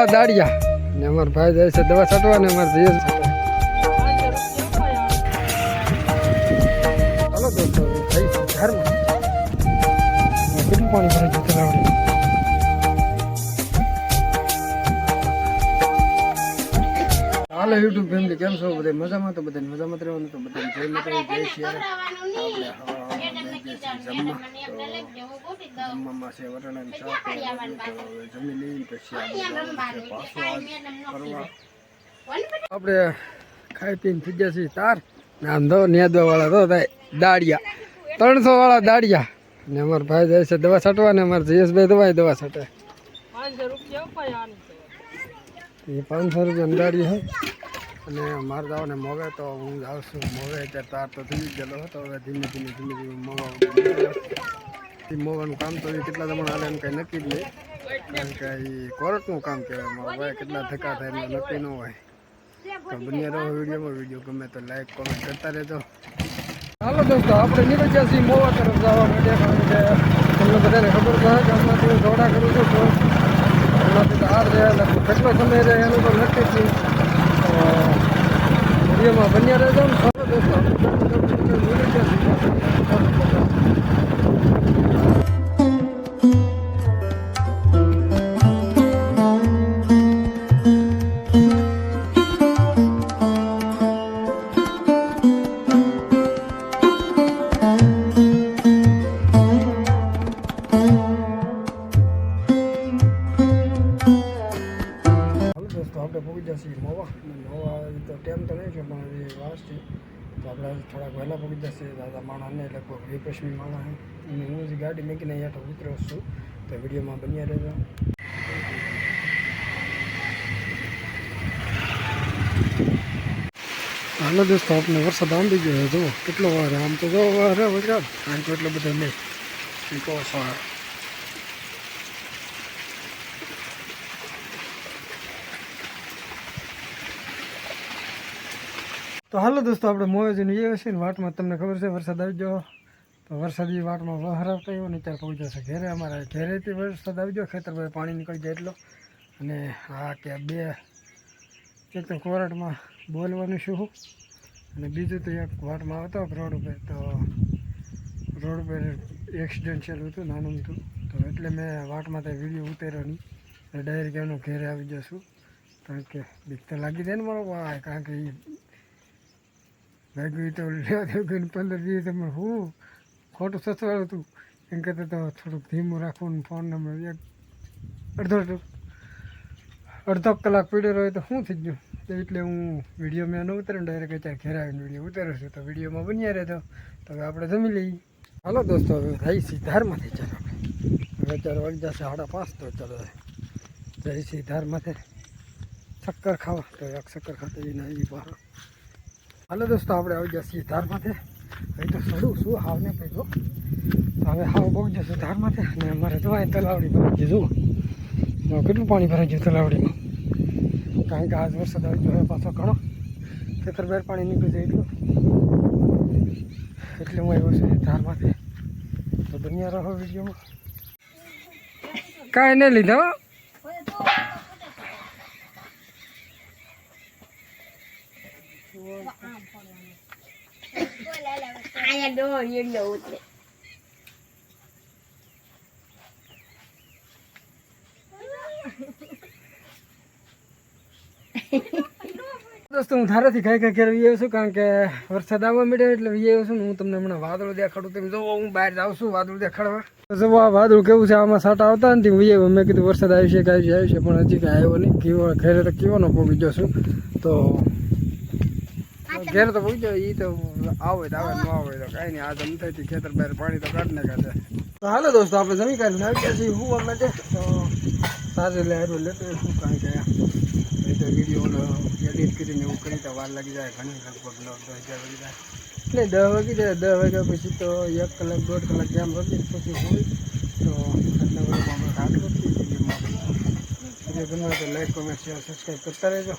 વાળા દાડિયા ને અમારા ભાઈ જાય છે દવા છાંટવા ને અમારે જઈએ હાલો દોસ્તો ઘરમાં. કેટલું પાણી ભરાઈ હાલો યુટ્યુબ ફેમિલી કેમ છો? બધા મજામાં? તો બધા મજામાં રહેવાનું તો બધા જય માતા જય શિયાળા. આપણે જમવામાં છે વટાણાની શાક જમી લઈને પછી આપણે પાછું ખાઈ પીને થઈ ગયા છીએ તાર. નામ આમ દો નેદવા વાળા તો થાય દાડિયા ત્રણસો વાળા દાડિયા ને અમારા ભાઈ જાય છે દવા છાંટવા ને અમારા જયેશભાઈ દવા દવા છાંટે. એ પાંચસો રૂપિયા દાડી છે. અને મારે જાવ ને મોવે તો હું જાઉં છું. મોવે અત્યારે તાર તો થઈ જ ગયેલો હતો. હવે ધીમે ધીમે ધીમે ધીમે મોવા મોવાનું કામ તો એ કેટલા જમણ હાલે એમ કંઈ નક્કી જ નહીં. કારણ કે એ કોર્ટનું કામ કહેવાય. મારા ભાઈ કેટલા ધક્કા થાય એમને નક્કી ન હોય. તો બન્યા રહો વિડીયોમાં. વીડિયો ગમે તો લાઈક, કોમેન્ટ કરતા રહેજો. હાલો દોસ્તો, આપણે નીકળ્યા છીએ મોવા તરફ જવા માટે. કારણ કે તમને બધાને ખબર છે કે હમણાંથી હું દોડા કરું છું તો હમણાંથી હાર રહે એટલે કેટલો સમય રહે એનું તો નક્કી તો વિડીયોમાં બન્યા રહેજો તો ટાઈમ તો નહીં છે, પણ એ વાસ છે. તો આપણે થોડાક વહેલા પગી જશે, દાદા માણસને લગભગ પશ્ચિમી માણસ અને હું જે ગાડી મૂકીને અહીંયા તો ઉતર્યો છું. તો વિડીયોમાં બન્યા રહેજો. હાલો દોસ્તો આપણે વરસાદ આંબી ગયો જુઓ. કેટલો વાર આમ તો જો વાર વરસાદ આમ તો એટલો બધો નહીં કહો સવાર તો હાલો દોસ્તો, આપણે મોજની એ છે ને વાટમાં. તમને ખબર છે, વરસાદ આવી ગયો. તો વરસાદી વાટમાં વહરાવ થયો ને ત્યારે પહોંચ્યો છે ઘેરે. અમારા ઘેરેથી વરસાદ આવી ગયો ખેતરમાં પાણી નીકળી જાય એટલો. અને આ કે બે, એક તો કોરાટમાં બોલવાનું શું અને બીજું તો એક વાટમાં આવતો રોડ ઉપર. તો રોડ ઉપર એક્સિડેન્શિયલ હતું, નાનું હતું. તો એટલે મેં વાટમાં તે વીડિયો ઉતાર્યો નહીં. ડાયરેક્ટ એનું ઘેરે આવી જશું કારણ કે બીક તો લાગી જાય ને મારો. કારણ કે એ ભાગ્યું તો લેવા દેવું ગયું પંદર દિવસ તમે હું ખોટું સસવાળું હતું. એમ કરતાં તો થોડુંક ધીમું રાખવું ફોન નંબર એક, અડધો અડધો કલાક પીડ્યો રહ્યો તો શું થઈ ગયું? એટલે હું વીડિયો મેં ન ઉતરે ડાયરેક્ટ અત્યારે ઘેર આવીને વીડિયો ઉતાર્યો છું. તો વિડીયોમાં બન્યા રહેતો તો હવે આપણે જમી લઈએ. હાલો દોસ્તો, હવે સી ધારમાંથી ચાલો હવે ચાલો વાગી જશે સાડા પાંચ, તો ચાલો જઈ ધારમાંથી શક્કર ખાવા. તો એક શક્કર ખાતા એ ના એ બહાર હાલો દોસ્તો, આપણે આવી જશે ધારમાંથી. હવે તો સડું શું હાવ ને ભાઈ તો હવે હાવ બહુ જશે ધારમાંથી. અને અમારે તો આ તલાવડી ભરાઈ તો કેટલું પાણી ભરાઈ ગયું તલાવડીમાં? કારણ કે આજ વરસાદ આવી ગયો પાછો ઘણો. ખેતર બેર પાણી નીકળી જાય એટલું. એટલે હું આવ્યો છું ધારમાંથી. તો બન્યા રહો વિડીયોમાં. કાંઈ નહીં લીધા હો. you know it. દોસ્તો, હું ધારાથી ખાઈ ખાઈ ઘેર આવ્યો છું કારણ કે વરસાદ આવવા મળ્યો એટલે આવ્યો છું હું તમને હમણાં વાદળો દેખાડું તમે જોવો, હું બહાર જાઉં છું વાદળ દેખાડવા જો આ વાદળ કેવું છે આમાં સાટા આવતા નથી વી આવ્યો મેં કીધું વરસાદ આવી છે કે આવી છે પણ હજી કાંઈ આવ્યો નહીં કેવો ઘરે તો કેવાનો પહોંચી ગયો છું તો ઘેર તો પૂછ્યો એ તો આવે તો આવે, ન આવે તો કાંઈ નહીં. આ નથી ખેતર બહાર પાણી તો કાઢ ને કાઢે તો હાલો દોસ્તો, આપણે જમી કાઢીને આવી ગયા છીએ હું માટે. તો સાંજે એટલે હારું લેતો શું કારણ કે એ તો વીડિયો એડિટ કરીને એવું કરી તો વાર લાગી જાય, ઘણી લગભગ નવ દસ હજાર વાગી જાય. એટલે દસ વાગી જાય, દસ વાગ્યા પછી તો એક કલાક, દોઢ કલાક જેમ વગી પછી હોય તો આટલા બધા આપણે કાઢ નથી વિડીયોમાં લાઈક કોમેન્ટ શેર સબસ્ક્રાઈબ કરતા રહેજો.